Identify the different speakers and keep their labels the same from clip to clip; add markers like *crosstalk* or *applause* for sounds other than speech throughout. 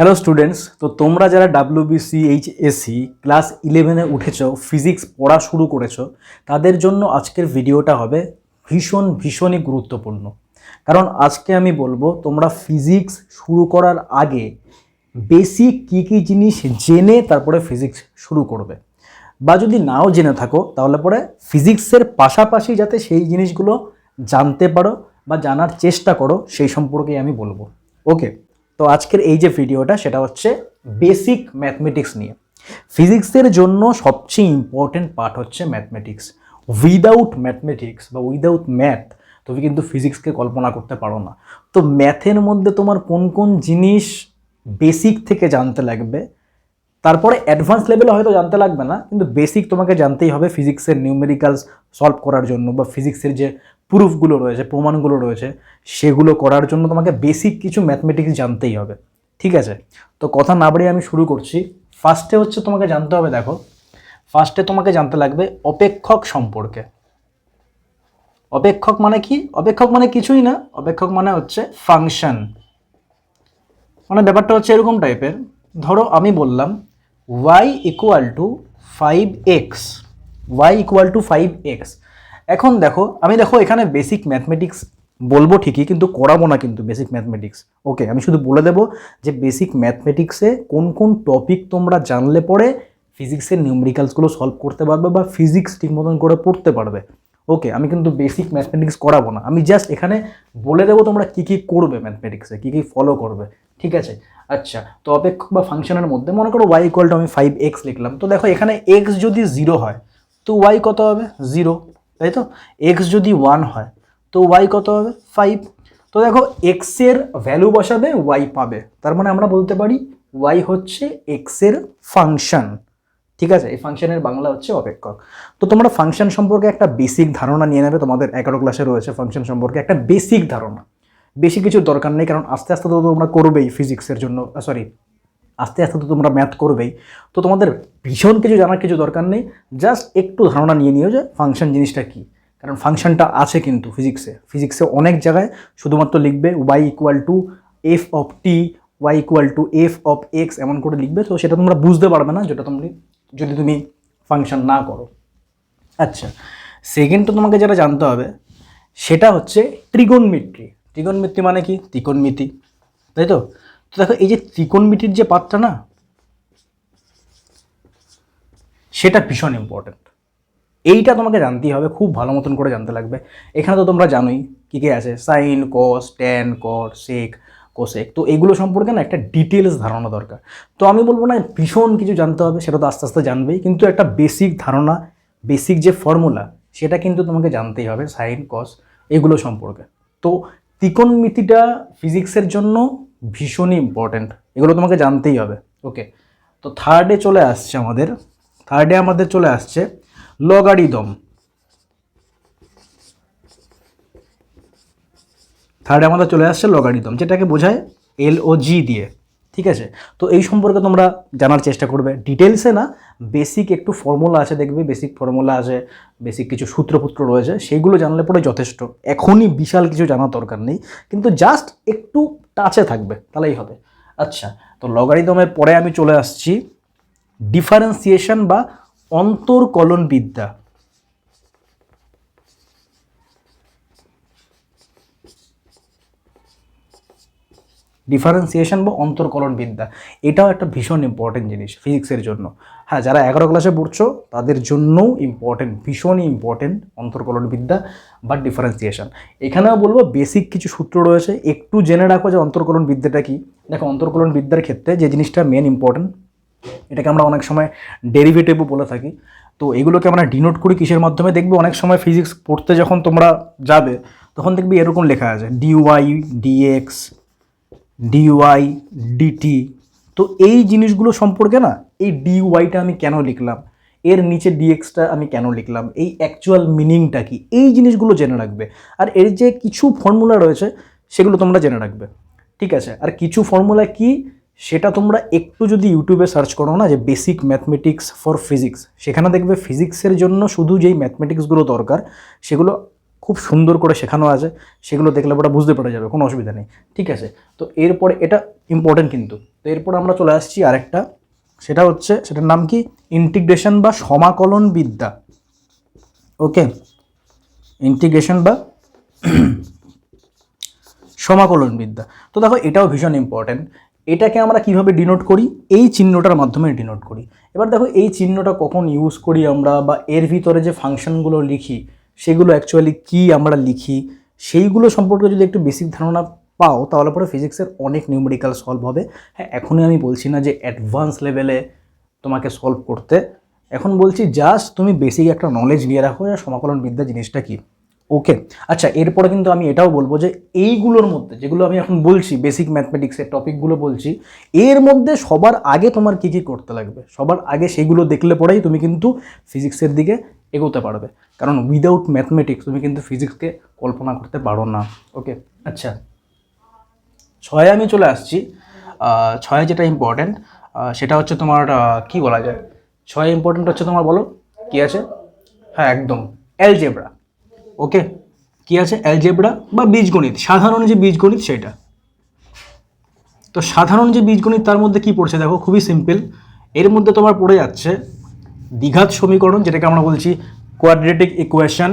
Speaker 1: Hello students তো তোমরা যারা ডাব্লিউবিসি এইচএসসি ক্লাস ইলেভেনে উঠেছো ফিজিক্স পড়া শুরু করেছ, তাদের জন্য আজকের ভিডিওটা হবে ভীষণ, ভীষণই গুরুত্বপূর্ণ। কারণ আজকে আমি বলব, তোমরা ফিজিক্স শুরু করার আগে বেসিক কী কী জিনিস জেনে তারপরে ফিজিক্স শুরু করবে। বা যদি নাও জেনে থাকো, তাহলে পরে ফিজিক্সের পাশাপাশি যাতে সেই জিনিসগুলো জানতে পারো বা জানার চেষ্টা করো, সেই সম্পর্কেই আমি বলব। ওকে তো আজকের এই যে ভিডিওটা, সেটা হচ্ছে বেসিক ম্যাথমেটিক্স নিয়ে। ফিজিক্সের জন্য সবচেয়ে ইম্পর্টেন্ট পার্ট হচ্ছে ম্যাথমেটিক্স উইদাউট ম্যাথমেটিক্স বা উইদাউট ম্যাথ তুমি কিন্তু ফিজিক্সকে কল্পনা করতে পারো না। তো ম্যাথের মধ্যে তোমার কোন কোন জিনিস বেসিক থেকে জানতে লাগবে? তারপরে অ্যাডভান্স লেভেলে হয়তো জানতে লাগবে না, কিন্তু বেসিক তোমাকে জানতেই হবে ফিজিক্সের নিউমেরিক্যালস সলভ করার জন্য বা ফিজিক্সের যে প্রুফগুলো রয়েছে, প্রমাণগুলো রয়েছে, সেগুলো করার জন্য তোমাকে বেসিক কিছু ম্যাথমেটিক্স জানতেই হবে, ঠিক আছে? তো কথা না বাড়িয়ে আমি শুরু করছি। ফার্স্টে হচ্ছে তোমাকে জানতে হবে, দেখো ফার্স্টে তোমাকে জানতে লাগবে অপেক্ষক সম্পর্কে। অপেক্ষক মানে কি? অপেক্ষক মানে কিছুই না, অপেক্ষক মানে হচ্ছে ফাংশন মানে ব্যাপারটা হচ্ছে এরকম টাইপের ধরো আমি বললাম Y equal to five X Y equal to five X এখন দেখো, আমি দেখো এখানে বেসিক ম্যাথমেটিক্স বলব ঠিকই, কিন্তু করাবো না কিন্তু বেসিক ম্যাথমেটিক্স ওকে আমি শুধু বলে দেবো যে বেসিক ম্যাথমেটিক্সে কোন কোন টপিক তোমরা জানলে পরে ফিজিক্সের নিউমেরিক্যালসগুলো সলভ করতে পারবে বা ফিজিক্স ঠিক মতন করে পড়তে পারবে। ওকে আমি কিন্তু বেসিক ম্যাথমেটিক্স করাবো না। আমি জাস্ট এখানে বলে দেবো তোমরা কী কী করবে ম্যাথমেটিক্সে কী কী ফলো করবে। ঠিক আছে? আচ্ছা তো অপেক্ষক বা ফাংশনের মধ্যে মনে করো ওয়াই ইকুয়াল টু আমি ফাইভ এক্স লিখলাম। তো দেখো এখানে এক্স যদি জিরো হয়, তো ওয়াই কত হবে? জিরো তাই তো? এক্স যদি ওয়ান হয়, তো ওয়াই কত হবে? ফাইভ তো দেখো এক্সের ভ্যালু বসাবে ওয়াই পাবে। তার মানে আমরা বলতে পারি ওয়াই হচ্ছে এক্সের ফাংশন ঠিক আছে? এই ফাংশনের বাংলা হচ্ছে অপেক্ষক। তো তোমরা ফাংশন সম্পর্কে একটা বেসিক ধারণা নিয়ে নেবে। তোমাদের এগারো ক্লাসে রয়েছে ফাংশন সম্পর্কে একটা বেসিক ধারণা। বেশি কিছু দরকার নেই, কারণ আস্তে আস্তে তো তোমরা করবেই ফিজিক্সের জন্য সরি আস্তে আস্তে তো তোমরা ম্যাথ করবেই। তো তোমাদের ভীষণ কিছু জানার কিছু দরকার নেই। জাস্ট একটু ধারণা নিয়ে নিও যে ফাংশন জিনিসটা কী। কারণ ফাংশনটা আছে কিন্তু ফিজিক্সে ফিজিক্সে অনেক জায়গায় শুধুমাত্র লিখবে Y equal to F of T Y equal to F of X এমন করে লিখবে। তো সেটা তোমরা বুঝতে পারবে না যেটা তুমি যদি তুমি ফাংশন না করো। আচ্ছা সেকেন্ড তো তোমাকে যেটা জানতে হবে, সেটা হচ্ছে ত্রিগোণমিত্রি ত্রিগোণমিত্রি মানে কি? ত্রিকোণমিতি। তাই তো? তো দেখো, এই যে ত্রিকোণমিতির যে পাত্রটা না, সেটা ভীষণ ইম্পর্ট্যান্ট এইটা তোমাকে জানতেই হবে, খুব ভালো মতন করে জানতে লাগবে। এখানে তো তোমরা জানোই কী কী আছে সাইন কস ট্যান কর সেক কোসেক তো এগুলো সম্পর্কে না একটা ডিটেলস ধারণা দরকার। তো আমি বলব না, ভীষণ কিছু জানতে হবে, সেটা তো আস্তে আস্তে জানবেই। কিন্তু একটা বেসিক ধারণা বেসিক যে ফর্মুলা সেটা কিন্তু তোমাকে জানতেই হবে সাইন কস এগুলো সম্পর্কে। তো ত্রিকোণমিতিটা ফিজিক্সের জন্য ভীষণই ইম্পর্ট্যান্ট এগুলো তোমাকে জানতেই হবে। ওকে তো থার্ডে চলে আসছে আমাদের। থার্ডে আমাদের চলে আসছে লগারিদম থার্ডে আমাদের চলে আসছে লগারিদম যেটাকে বোঝায় এল ও জি দিয়ে। ঠিক আছে? তো এই সম্পর্কে তোমরা জানার চেষ্টা করবে। ডিটেলসে না বেসিক একটু ফর্মুলা আছে দেখবে বেসিক ফর্মুলা আছে বেসিক কিছু সূত্রপুত্র রয়েছে, সেইগুলো জানলে পরে যথেষ্ট। এখনই বিশাল কিছু জানার দরকার নেই, কিন্তু জাস্ট একটু টাচে থাকবে, তাহলেই হবে। আচ্ছা তো লগারিদমের পরে আমি চলে আসছি। ডিফারেন্সিয়েশন বা অন্তর্কলন বিদ্যা ডিফারেন্সিয়েশন বা অন্তর্কলন বিদ্যা এটাও একটা ভীষণ ইম্পর্টেন্ট জিনিস ফিজিক্সের জন্য। হ্যাঁ যারা এগারো ক্লাসে পড়ছো, তাদের জন্যও ইম্পর্টেন্ট ভীষণই ইম্পর্টেন্ট অন্তর্কলন বিদ্যা বা ডিফারেন্সিয়েশন এখানেও বলব বেসিক কিছু সূত্র রয়েছে। একটু জেনে রাখো যে অন্তর্কলন বিদ্যাটা কি। দেখো অন্তর্কলন বিদ্যার ক্ষেত্রে যে জিনিসটা মেন ইম্পর্টেন্ট এটাকে আমরা অনেক সময় ডেরিভেটিভও বলে থাকি। তো এগুলোকে আমরা ডিনোট করি কিসের মাধ্যমে? দেখবে অনেক সময় ফিজিক্স পড়তে যখন তোমরা যাবে, তখন দেখবি এরকম লেখা আছে ডিওয়াই ডিএক্স ডিওয়াই ডিটি তো এই জিনিসগুলো সম্পর্কে না, এই ডিওয়াইটা আমি কেন লিখলাম? এর নিচে ডিএক্সটা আমি কেন লিখলাম? এই অ্যাকচুয়াল মিনিংটা কি? এই জিনিসগুলো জেনে রাখবে। আর এর যে কিছু ফর্মুলা রয়েছে, সেগুলো তোমরা জেনে রাখবে। ঠিক আছে? আর কিছু ফর্মুলা কি? সেটা তোমরা একটু যদি ইউটিউবে সার্চ করো না, যে বেসিক ম্যাথমেটিক্স ফর ফিজিক্স সেখানে দেখবে ফিজিক্সের জন্য শুধু যেই ম্যাথমেটিক্সগুলো দরকার, সেগুলো খুব সুন্দর করে শেখানো আছে, সেগুলো দেখলে ওটা বুঝতে পারা যাবে, কোনো অসুবিধা নেই। ঠিক আছে? তো এরপরে এটা ইম্পর্টেন্ট কিন্তু। তো এরপর আমরা চলে আসছি আরেকটা, সেটা হচ্ছে, সেটার নাম কি? ইন্টিগ্রেশন বা সমাকলন বিদ্যা। ওকে ইন্টিগ্রেশন বা *clears throat* সমাকলন বিদ্যা। তো দেখো, এটাও ভীষণ ইম্পর্ট্যান্ট এটাকে আমরা কীভাবে ডিনোট করি? এই চিহ্নটার মাধ্যমে ডিনোট করি। এবার দেখো, এই চিহ্নটা কখন ইউজ করি আমরা বা এর ভিতরে যে ফাংশনগুলো লিখি সেগুলো অ্যাকচুয়ালি কি আমরা লিখি, সেইগুলো সম্পর্কে যদি একটু বেসিক ধারণা পাও, তাহলে পরে ফিজিক্সের অনেক নিউমেরিক্যাল সলভ হবে। হ্যাঁ এখনই আমি বলছি না যে অ্যাডভান্স লেভেলে তোমাকে সলভ করতে। এখন বলছি জাস্ট তুমি বেসিক একটা নলেজ নিয়ে রাখো সমাকলন বিদ্যা জিনিসটা কি? ওকে আচ্ছা এরপরে কিন্তু আমি এটাও বলব যে এইগুলোর মধ্যে, যেগুলো আমি এখন বলছি বেসিক ম্যাথমেটিক্সের টপিকগুলো বলছি, এর মধ্যে সবার আগে তোমার কী কী করতে লাগবে? সবার আগে সেগুলো দেখলে পরেই তুমি কিন্তু ফিজিক্সের দিকে এগোতে পারবে। কারণ উইদাউট ম্যাথমেটিক্স তুমি কিন্তু ফিজিক্সকে কল্পনা করতে পারো না। ওকে আচ্ছা। ছয়ে আমি চলে আসছি। ছয়ে যেটা ইম্পর্ট্যান্ট সেটা হচ্ছে তোমার কি বলা যায়? ছয় ইম্পর্ট্যান্ট হচ্ছে তোমার বলো? কি আছে? হ্যাঁ একদম। অ্যালজেব্রা ওকে, কি আছে? অ্যালজেব্রা বা বীজগণিত। সাধারণ যে বীজগণিত সেটা। তো সাধারণ যে বীজগণিত, তার মধ্যে কি পড়ছে? দেখো, খুবই সিম্পল এর মধ্যে তোমার পড়ে যাচ্ছে দ্বিঘাত সমীকরণ, যেটাকে আমরা বলছি কোয়াড্রেটিক ইকুয়েশন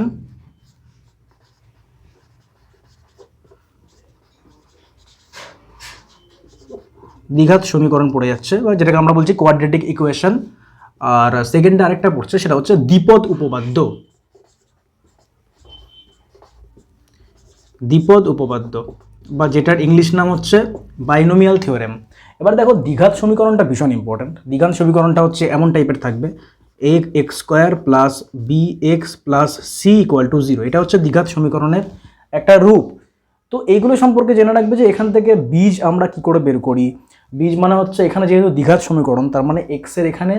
Speaker 1: দ্বিঘাত সমীকরণ পড়ে যাচ্ছে, বা যেটাকে আমরা বলছি কোয়াড্রেটিক ইকুয়েশন আর সেকেন্ডে আরেকটা পড়ছে, সেটা হচ্ছে দ্বিপদ উপপাদ্য। দ্বিপদ উপপাদ্য, বা যেটার ইংলিশ নাম হচ্ছে বাইনোমিয়াল থিওরেম। এবার দেখো দ্বিঘাত সমীকরণটা ভীষণ ইম্পর্ট্যান্ট দ্বিঘাত সমীকরণটা হচ্ছে এমন টাইপের থাকবে A X square plus B X plus C equal to zero এটা হচ্ছে দ্বিঘাত সমীকরণের একটা রূপ। তো এইগুলো সম্পর্কে জেনে রাখবে যে এখান থেকে বীজ আমরা কি করে বের করি। বীজ মানে হচ্ছে এখানে যেহেতু দ্বিঘাত সমীকরণ, তার মানে এক্সের এখানে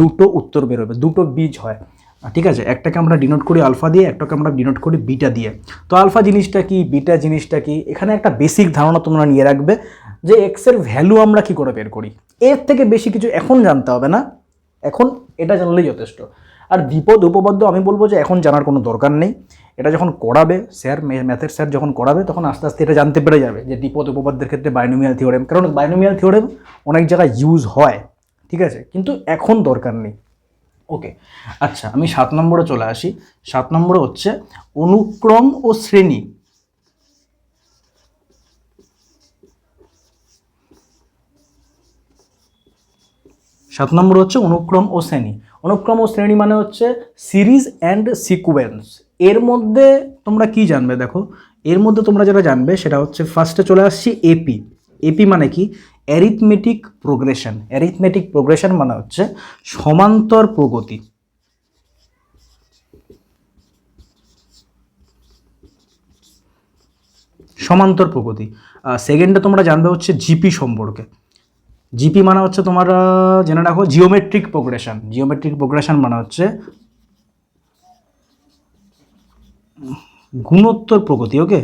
Speaker 1: দুটো উত্তর বেরোবে দুটো বীজ হয়। ঠিক আছে, একটাকে আমরা ডিনোট করি আলফা দিয়ে, একটাকে আমরা ডিনোট করি বিটা দিয়ে। তো আলফা জিনিসটা কি বিটা জিনিসটা কি? এখানে একটা বেসিক ধারণা তোমরা নিয়ে রাখবে যে এক্সের ভ্যালু আমরা কি করে বের করি। এর থেকে বেশি কিছু এখন জানতে হবে না, এখন এটা জানলেই যথেষ্ট। আর বিপদ উপপাদ্য আমি বলব যে এখন জানার কোনো দরকার নেই। এটা যখন করাবে স্যার ম্যাথের স্যার যখন করাবে, তখন আস্তে আস্তে এটা জানতে পেরে যাবে যে বিপদ উপপাদ্যের ক্ষেত্রে বাইনোমিয়াল থিওরেম কারণ বাইনোমিয়াল থিওরেম অনেক জায়গায় ইউজ হয়, ঠিক আছে? কিন্তু এখন দরকার নেই। ওকে আচ্ছা আমি সাত নম্বরে চলে আসি। সাত নম্বরে হচ্ছে অনুক্রম ও শ্রেণি। সাত নম্বর হচ্ছে অনুক্রম ও শ্রেণি। অনুক্রম ও শ্রেণি মানে হচ্ছে সিরিজ অ্যান্ড সিকুয়েন্স এর মধ্যে তোমরা কি জানবে দেখো? এর মধ্যে তোমরা যেটা জানবে সেটা হচ্ছে ফার্স্টে চলে আসছি এপি এপি মানে কি? অ্যারিথমেটিক প্রোগ্রেশন অ্যারিথমেটিক প্রোগ্রেশন মানে হচ্ছে সমান্তর প্রগতি। সমান্তর প্রগতি। সেকেন্ডে তোমরা জানবে হচ্ছে জিপি সম্পর্কে। জিপি মানে হচ্ছে তোমার জেনে রাখো জিওমেট্রিক প্রোগ্রেশন জিওমেট্রিক প্রোগ্রেশন মানে হচ্ছে গুণোত্তর প্রগতি ওকে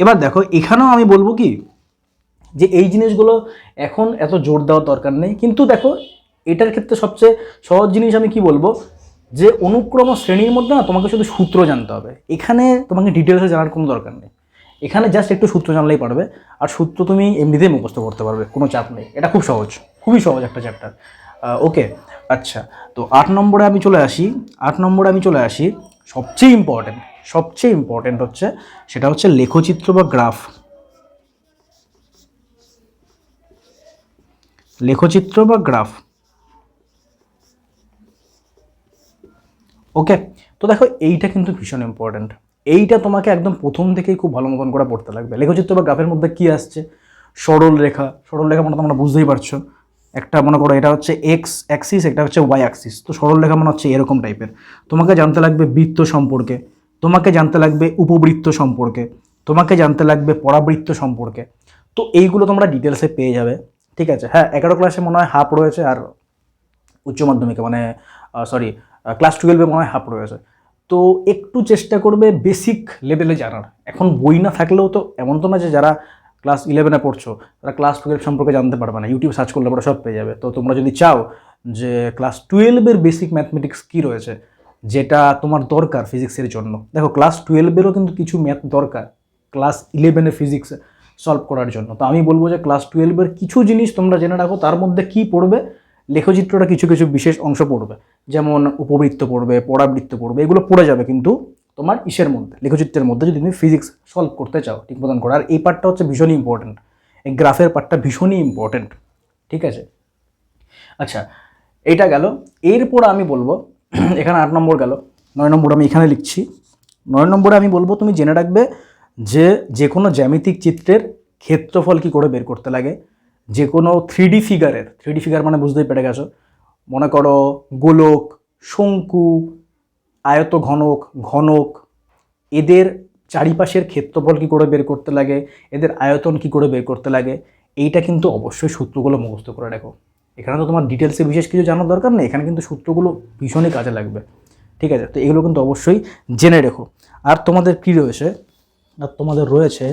Speaker 1: এবার দেখো, এখানেও আমি বলব কি যে এই জিনিসগুলো এখন এত জোর দেওয়ার দরকার নেই। কিন্তু দেখো, এটার ক্ষেত্রে সবচেয়ে সহজ জিনিস আমি কি বলব? যে অনুক্রম শ্রেণির মধ্যে না তোমাকে শুধু সূত্র জানতে হবে। এখানে তোমাকে ডিটেলসে জানার কোনো দরকার নেই। এখানে জাস্ট একটু সূত্র জানলেই পারবে। আর সূত্র তুমি এমনিতেই মুখস্থ করতে পারবে, কোনো চাপ নেই। এটা খুব সহজ, খুবই সহজ একটা চ্যাপ্টার ওকে আচ্ছা তো আট নম্বরে আমি চলে আসি। আট নম্বরে আমি চলে আসি। সবচেয়ে ইম্পর্ট্যান্ট সবচেয়ে ইম্পর্ট্যান্ট হচ্ছে, সেটা হচ্ছে লেখচিত্র বা গ্রাফ লেখচিত্র বা গ্রাফ? ওকে তো দেখো এইটা কিন্তু ভীষণ ইম্পর্ট্যান্ট এইটা তোমাকে একদম প্রথম থেকেই খুব ভালো মতন করে পড়তে লাগবে। লেখচিত্র বা গ্রাফের মধ্যে কি আসছে? সরল রেখা। সরল রেখা মানে তোমরা বুঝতেই পারছ। একটা মনে করো এটা হচ্ছে এক্স অ্যাক্সিস একটা হচ্ছে ওয়াই অ্যাক্সিস তো সরল রেখা মানে হচ্ছে এরকম টাইপের তোমাকে জানতে লাগবে বৃত্ত সম্পর্কে। তোমাকে জানতে লাগবে উপবৃত্ত সম্পর্কে। তোমাকে জানতে লাগবে পরাবৃত্ত সম্পর্কে। তো এইগুলো তোমরা ডিটেলসে পেয়ে যাবে। ঠিক আছে হ্যাঁ এগারো ক্লাসে মনে হয় হাফ রয়েছে আর উচ্চ মাধ্যমিকে মানে সরি ক্লাস টুয়েলভে মনে হয় হাফ রয়েছে। তো একটু চেষ্টা করবে বেসিক লেভেলে জানার। এখন বই না থাকলেও তো এমন তো না যে যারা ক্লাস ইলেভেনে পড়ছো, তারা ক্লাস টুয়েলভ সম্পর্কে জানতে পারবে না। ইউটিউব সার্চ করলে পরে সব পেয়ে যাবে। তো তোমরা যদি চাও যে ক্লাস টুয়েলভের বেসিক ম্যাথমেটিক্স কী রয়েছে, যেটা তোমার দরকার ফিজিক্সের জন্য। দেখো ক্লাস টুয়েলভেরও কিন্তু কিছু ম্যাথ দরকার। ক্লাস ইলেভেনে ফিজিক্স সলভ করার জন্য। তো আমি বলব যে ক্লাস টুয়েলভের কিছু জিনিস তোমরা জেনে রাখো, তার মধ্যে কি পড়বে? লেখচিত্রটা কিছু কিছু বিশেষ অংশ পড়বে। যেমন উপবৃত্ত পড়বে পরাবৃত্ত পড়বে, এগুলো পড়ে যাবে কিন্তু তোমার ইসের মধ্যে। লেখচিত্রের মধ্যে যদি তুমি ফিজিক্স সলভ করতে চাও, ঠিক মতন করে। আর এই পার্টটা হচ্ছে ভীষণই ইম্পর্টেন্ট এই গ্রাফের পার্টটা ভীষণই ইম্পর্টেন্ট ঠিক আছে? আচ্ছা এইটা গেল। এরপর আমি বলব, *clears throat* এখানে আট নম্বর গেল। নয় নম্বর আমি এখানে লিখছি। নয় নম্বরে আমি বলব, তুমি জেনে রাখবে যে যে কোনো জ্যামিতিক চিত্রের ক্ষেত্রফল কি করে বের করতে লাগে? যে কোনো থ্রিডি ফিগারের থ্রিডি ফিগার মানে বুঝতেই পেরে গেছো। মনে করো গোলক, শঙ্কু আয়ত ঘনক ঘনক এদের চারিপাশের ক্ষেত্রফল কী করে বের করতে লাগে? এদের আয়তন কী করে বের করতে লাগে? এইটা কিন্তু অবশ্যই সূত্রগুলো মুখস্থ করে রাখো। এখানে তো তোমার ডিটেলসে বিশেষ কিছু জানার দরকার নেই, এখানে কিন্তু সূত্রগুলো ভীষণই কাজে লাগবে। ঠিক আছে? তো এগুলো কিন্তু অবশ্যই জেনে রেখো। আর তোমাদের কী রয়েছে? তোমাদের রয়েছে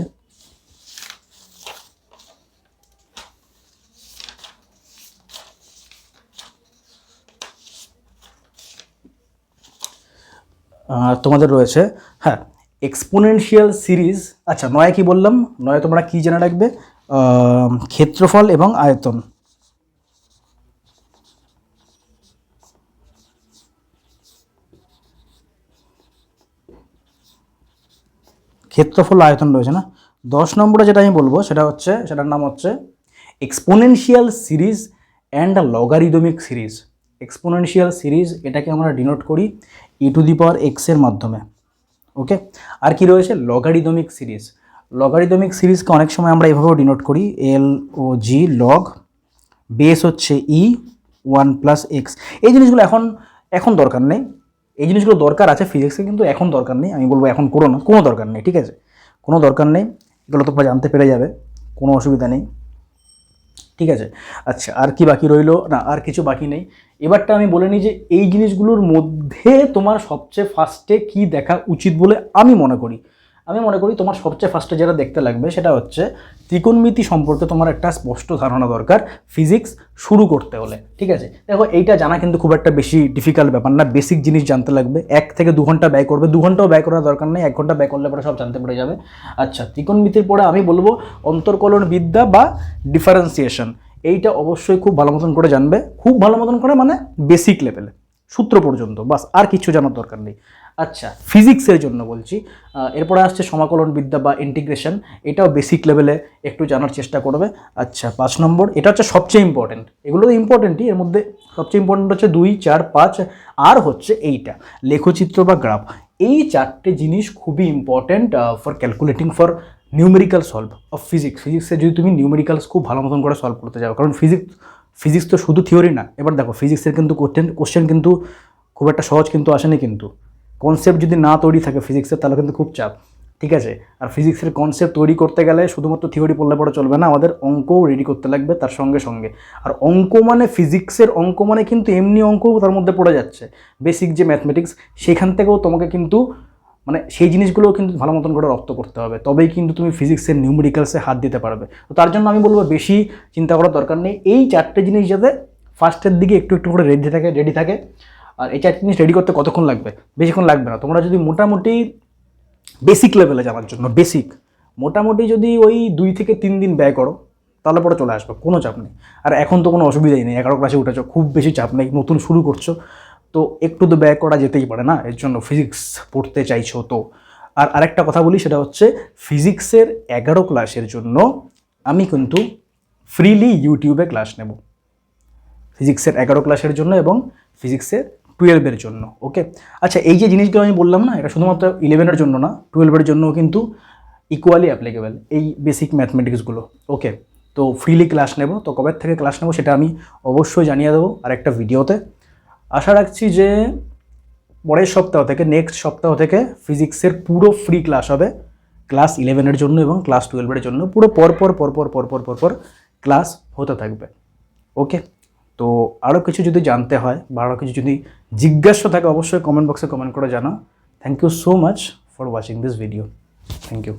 Speaker 1: তোমাদের রয়েছে হ্যাঁ এক্সপোনেনশিয়াল সিরিজ আচ্ছা নয় কি বললাম? নয় তোমরা কি জেনে রাখবে? ক্ষেত্রফল এবং আয়তন। ক্ষেত্রফল আয়তন রয়েছে না? দশ নম্বরে যেটা আমি বলব, সেটা হচ্ছে, সেটার নাম হচ্ছে exponential series and logarithmic series exponential series এটাকে আমরা ডিনোট করি ই টু দি পাওয়ার এক্সের মাধ্যমে। ওকে আর কি রয়েছে? লগারিদমিক সিরিজ লগারিদমিক সিরিজকে অনেক সময় আমরা এভাবেও ডিনোট করি এল ও জি লগ বেস হচ্ছে ই ওয়ান প্লাস এক্স এই জিনিসগুলো এখন এখন দরকার নেই। এই জিনিসগুলো দরকার আছে ফিজিক্সে কিন্তু এখন দরকার নেই, আমি বলব এখন করো না, কোনো দরকার নেই, ঠিক আছে? কোনো দরকার নেই, এগুলো তোমরা জানতে পেরে যাবে, কোনো অসুবিধা নেই, ঠিক আছে? আচ্ছা আর কি বাকি রইল? না, আর কিছু বাকি নেই। এবারটা আমি বলে নিই যে এই জিনিসগুলোর মধ্যে তোমার সবচেয়ে ফার্স্টে কি দেখা উচিত বলে আমি মনে করি। আমি মনে করি তোমার সবচেয়ে ফার্স্টে যেটা দেখতে লাগবে সেটা হচ্ছে ত্রিকোণমিতি সম্পর্কে তোমার একটা স্পষ্ট ধারণা দরকার ফিজিক্স শুরু করতে হলে, ঠিক আছে? দেখো, এইটা জানা কিন্তু খুব একটা বেশি ডিফিকাল্ট ব্যাপার না বেসিক জিনিস জানতে লাগবে। এক থেকে দু ঘণ্টা ব্যয় করবে, দু ঘন্টাও ব্যয় করার দরকার নেই, এক ঘণ্টা ব্যয় করলে পরে সব জানতে পেরে যাবে। আচ্ছা ত্রিকোণমিতির পরে আমি বলব অন্তর্কলন বিদ্যা বা ডিফারেন্সিয়েশন এইটা অবশ্যই খুব ভালো মতন করে জানবে। খুব ভালো মতন করে মানে বেসিক লেভেলে সূত্র পর্যন্ত, বাস, আর কিছু জানার দরকার নেই। আচ্ছা ফিজিক্সের জন্য বলছি। এরপরে আসছে সমাকলন বিদ্যা বা ইন্টিগ্রেশন এটাও বেসিক লেভেলে একটু জানার চেষ্টা করবে। আচ্ছা পাঁচ নম্বর, এটা হচ্ছে সবচেয়ে ইম্পর্টেন্ট এগুলো তো ইম্পর্টেন্টই এর মধ্যে সবচেয়ে ইম্পর্টেন্ট হচ্ছে দুই, চার, পাঁচ, আর হচ্ছে এইটা, লেখচিত্র বা গ্রাফ এই চারটে জিনিস খুবই important for calculating for numerical solve of physics ফিজিক্সে যদি তুমি নিউমেরিক্যালস খুব ভালো মতন করে সলভ করতে যাও, কারণ ফিজিক্স ফিজিক্স তো শুধু থিওরি না। এবার দেখো ফিজিক্সের কিন্তু কোশ্চেন কোশ্চেন কিন্তু খুব একটা সহজ কিন্তু আসেনি কিন্তু। কনসেপ্ট যদি না তৈরি থাকে ফিজিক্সের তাহলে কিন্তু খুব চাপ। ঠিক আছে? আর ফিজিক্সের কনসেপ্ট তৈরি করতে গেলে শুধুমাত্র থিওরি পড়লে পরে চলবে না, আমাদের অঙ্কও রেডি করতে লাগবে তার সঙ্গে সঙ্গে। আর অঙ্ক মানে ফিজিক্সের অঙ্ক মানে কিন্তু এমনি অঙ্কও তার মধ্যে পড়ে যাচ্ছে। বেসিক যে ম্যাথমেটিক্স সেখান থেকেও তোমাকে কিন্তু মানে সেই জিনিসগুলোও কিন্তু ভালো মতন করে রপ্ত করতে হবে। তবেই কিন্তু তুমি ফিজিক্সের নিউমেরিক্যালসে হাত দিতে পারবে। তো তার জন্য আমি বলব বেশি চিন্তা করার দরকার নেই। এই চারটে জিনিস যাতে ফার্স্টের দিকে একটু একটু করে রেডি থাকে রেডি থাকে। আর এই চারটে জিনিস রেডি করতে কতক্ষণ লাগবে? বেশিক্ষণ লাগবে না। তোমরা যদি মোটামুটি বেসিক লেভেলে যাওয়ার জন্য বেসিক মোটামুটি যদি ওই দুই থেকে তিন দিন ব্যয় করো, তাহলে পরে চলে আসবে, কোনো চাপ নেই। আর এখন তো কোনো অসুবিধাই নেই, এগারো ক্লাসে উঠেছো, খুব বেশি চাপ নেই, নতুন শুরু করছ, তো একটু তো ব্যয় করা যেতেই পারে না, এর জন্য ফিজিক্স পড়তে চাইছো তো। আর আরেকটা কথা বলি, সেটা হচ্ছে ফিজিক্সের এগারো ক্লাসের জন্য আমি কিন্তু ফ্রিলি ইউটিউবে ক্লাস নেব। ফিজিক্সের এগারো ক্লাসের জন্য এবং ফিজিক্সের টুয়েলভের জন্য ওকে আচ্ছা এই যে জিনিসগুলো আমি বললাম না, এটা শুধুমাত্র ইলেভেনের জন্য না টুয়েলভের জন্য কিন্তু ইকুয়ালি অ্যাপ্লিকেবল এই বেসিক ম্যাথমেটিক্সগুলো ওকে তো ফ্রিলি ক্লাস নেব, তো কবে থেকে ক্লাস নেব সেটা আমি অবশ্যই জানিয়ে দেবো আর একটা ভিডিওতে আশা রাখছি যে পরের সপ্তাহ থেকে নেক্সট সপ্তাহ থেকে ফিজিক্সের পুরো ফ্রি ক্লাস হবে ক্লাস ইলেভেনের জন্য এবং ক্লাস টুয়েলভের জন্য, পুরো পরপর পরপর পরপর পরপর ক্লাস হতে থাকবে ওকে তো আরও কিছু যদি জানতে হয় বা আরও কিছু যদি জিজ্ঞাসা থাকে, অবশ্যই কমেন্ট বক্সে কমেন্ট করে জানাও। Thank you so much for watching this video thank you